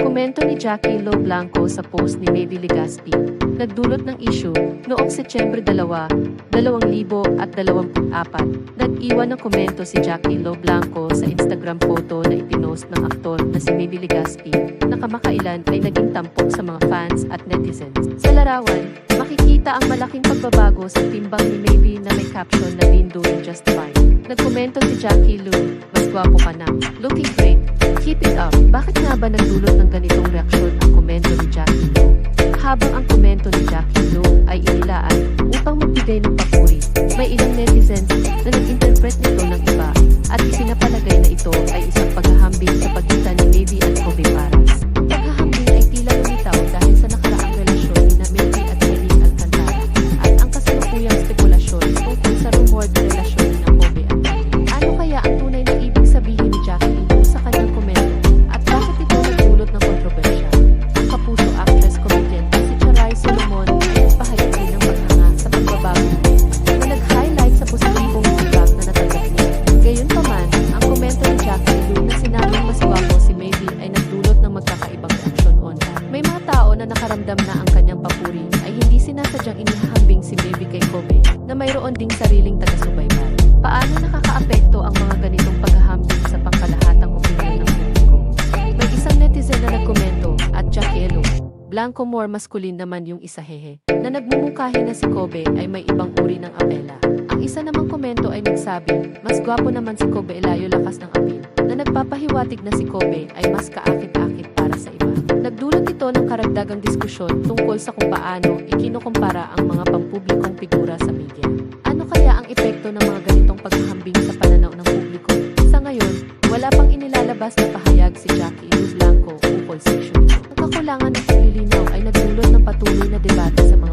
Komento ni Jackie Lo Blanco sa post ni Maybe Legaspi, nagdulot ng issue noong Setyembre 2, 2024. Nag-iwan ng komento si Jackie Lo Blanco sa Instagram photo na ipinost ng aktor na si Maybe Legaspi na kamakailan ay naging tampok sa mga fans at netizens. Sa larawan, makikita ang malaking pagbabago sa timbang ni Maybe na may caption na been doing just fine. Nagkomento si Jackie Lu, mas gwapo ka na. Looking great. Keep it up. Bakit nga ba nagdulot ng ganitong reaksyon ang komento ni Jackie Lu? Habang ang komento ni Jackie Lu ay inilaan upang magbigay ng papuri, may ilang netizens na nag-interpret nito ng iba at ipinapalagay na ito ay isang paghahambing sa pagitan ni Navy at Kobe Paras. Paghahambing ay tila lumitaw dahil sa nakaraang relasyon ni na at Jenny Alcantara at ang kasalukuyang spekulasyon tungkol sa rumored relasyon kanyang papuri ay hindi sinasadyang inihahambing si Maybe kay Kobe na mayroon ding sariling taga-subaybay. Paano nakakaapekto ang mga ganitong paghahambing sa pangkalahatang opinyon ng publiko? May isang netizen na nagkomento at Jackie Elo, Blanco more maskulin naman yung isa hehe, na nagmumungkahi na si Kobe ay may ibang uri ng apela. Ang isa namang komento ay nagsabi, mas gwapo naman si Kobe Elayo lakas ng apil, na nagpapahiwatig na si Kobe ay mas iba. Ito ng karagdagang diskusyon tungkol sa kung paano ikinukumpara ang mga pampublikong figura sa media. Ano kaya ang epekto ng mga ganitong paghahambing sa pananaw ng publiko? Sa ngayon, wala pang inilalabas na pahayag si Jackie Lu Blanco ukol sa issue. Ang kakulangan ng paglilinaw ay nagdulot ng patuloy na debate sa mga